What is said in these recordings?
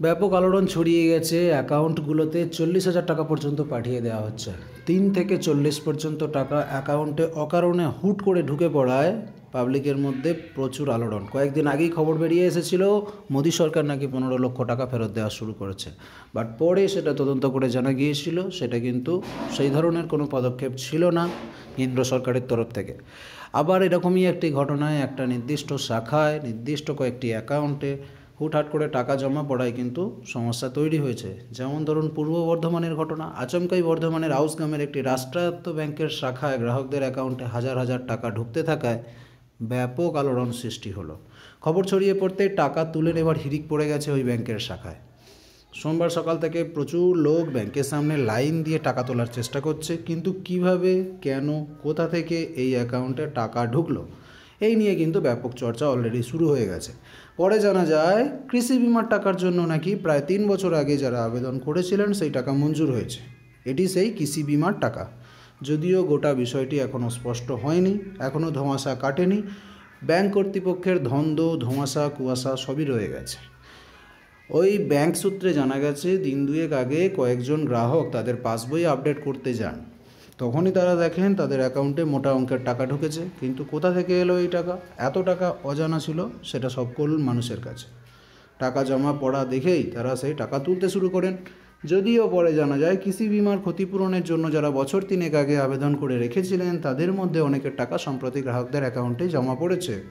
ব্যাপক আলোড়ন ছড়িয়ে গেছে। অ্যাকাউন্টগুলোতে চল্লিশ হাজার টাকা পর্যন্ত পাঠিয়ে দেওয়া হচ্ছে। তিন থেকে চল্লিশ পর্যন্ত টাকা অ্যাকাউন্টে অকারণে হুট করে ঢুকে পড়ায়। পাবলিকের মধ্যে প্রচুর আলোড়ন। কয়েকদিন আগেই খবর বেরিয়ে এসেছিল, মোদী সরকার নাকি পনেরো লক্ষ টাকা ফেরত দেওয়া শুরু করেছে। বাট পরে সেটা তদন্ত করে জানা গিয়েছিল, সেটা কিন্তু সেই ধরনের কোনো পদক্ষেপ ছিল না কেন্দ্র সরকারের তরফ থেকে। আবার এরকমই একটি ঘটনায় একটা নির্দিষ্ট শাখায়, নির্দিষ্ট কয়েকটি অ্যাকাউন্টে হুটহাট করে টাকা জমা পড়ায় কিন্তু সমস্যা তৈরি হয়েছে। যেমন ধরুন পূর্ব বর্ধমানের ঘটনা। আচমকাই বর্ধমানের আউসগ্রামের একটি রাষ্ট্রায়ত্ত ব্যাংকের শাখায় গ্রাহকদের অ্যাকাউন্টে হাজার হাজার টাকা ঢুকতে থাকায় ব্যাপক আলোড়ন সৃষ্টি হলো। খবর ছড়িয়ে পড়তেই টাকা তুলে নেবার হিরিক পড়ে গেছে ওই ব্যাংকের শাখায়। সোমবার সকাল থেকে প্রচুর লোক ব্যাংকের সামনে লাইন দিয়ে টাকা তোলার চেষ্টা করছে। কিন্তু কীভাবে, কেন, কোথা থেকে এই অ্যাকাউন্টে টাকা ঢুকলো? এই নিয়ে কিন্তু ব্যাপক চর্চা অলরেডি শুরু হয়ে গেছে। পরে জানা যায়, কৃষি বিমার টাকার জন্য নাকি প্রায় তিন বছর আগে যারা আবেদন করেছিলেন, সেই টাকা মঞ্জুর হয়েছে। এটি সেই কৃষি বিমার টাকা। যদিও গোটা বিষয়টি এখনও স্পষ্ট হয়নি এখনও ধোঁয়াশা কাটেনি, ব্যাংক কর্তৃপক্ষের ধন্দ ধোঁয়াশা, কুয়াশা সবই রয়ে গেছে। ওই ব্যাংক সূত্রে জানা গেছে, দিন দুয়েক আগে কয়েকজন গ্রাহক তাদের পাসবই আপডেট করতে যান। তখনই তারা দেখেন তাদের অ্যাকাউন্টে মোটা অঙ্কের টাকা ঢুকেছে। কিন্তু কোথা থেকে এলো এই টাকা? এত টাকা অজানা ছিল, সেটা সকল মানুষের কাছে। টাকা জমা পড়া দেখেই তারা সেই টাকা তুলতে শুরু করেন। যদিও পরে জানা যায়, কৃষি বিমার ক্ষতিপূরণের জন্য যারা বছর তিনেক আগে আবেদন করে রেখেছিলেন, তাদের মধ্যে অনেকের টাকা সম্প্রতি গ্রাহকদের অ্যাকাউন্টে জমা পড়েছে।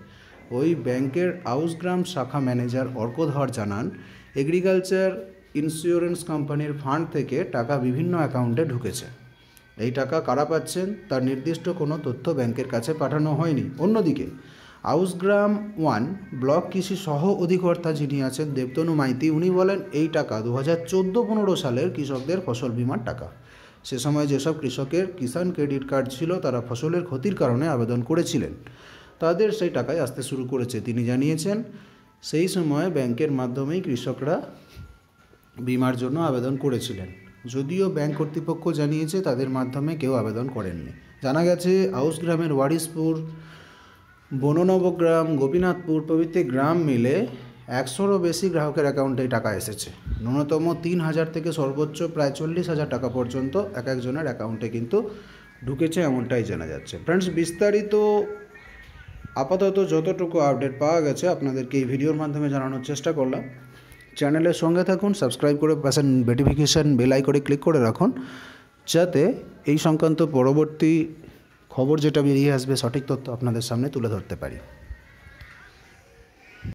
ওই ব্যাংকের আউসগ্রাম শাখা ম্যানেজার অর্কধর জানান, এগ্রিকালচার ইন্স্যুরেন্স কোম্পানির ফান্ড থেকে টাকা বিভিন্ন অ্যাকাউন্টে ঢুকেছে। এই টাকা কারা পাচ্ছেন তার নির্দিষ্ট কোনো তথ্য ব্যাংকের কাছে পাঠানো হয়নি। অন্যদিকে, আউসগ্রাম ওয়ান ব্লক কৃষি সহ অধিকর্তা যিনি আছেন দেবতনু মাইতি, উনি বলেন, এই টাকা দু হাজার চোদ্দ পনেরো সালের কৃষকদের ফসল বিমার টাকা। সে সময় যেসব কৃষকের কিষাণ ক্রেডিট কার্ড ছিল, তারা ফসলের ক্ষতির কারণে আবেদন করেছিলেন। তাদের সেই টাকায় আসতে শুরু করেছে। তিনি জানিয়েছেন, সেই সময় ব্যাংকের মাধ্যমেই কৃষকরা বিমার জন্য আবেদন করেছিলেন। যদিও ব্যাংক কর্তৃপক্ষ জানিয়েছে তাদের মাধ্যমে কেউ আবেদন করেননি। জানা গেছে আউস গ্রামের ওয়ারিসপুর বননবগ্রাম, গোপীনাথপুর প্রভৃতি গ্রাম মিলে একশোরও বেশি গ্রাহকের অ্যাকাউন্টে টাকা এসেছে। ন্যূনতম তিন হাজার থেকে সর্বোচ্চ প্রায় চল্লিশ হাজার টাকা পর্যন্ত এক একজনের অ্যাকাউন্টে কিন্তু ঢুকেছে এমনটাই জানা যাচ্ছে। ফ্রেন্ডস, বিস্তারিত আপাতত যতটুকু আপডেট পাওয়া গেছে আপনাদেরকে এই ভিডিওর মাধ্যমে জানানোর চেষ্টা করলাম। চ্যানেলের সঙ্গে থাকুন, সাবস্ক্রাইব করে পাশে নোটিফিকেশান বেল আইকনে ক্লিক করে রাখুন, যাতে এই সংক্রান্ত পরবর্তী খবর যেটা বেরিয়ে আসবে, সঠিক তথ্য আপনাদের সামনে তুলে ধরতে পারি।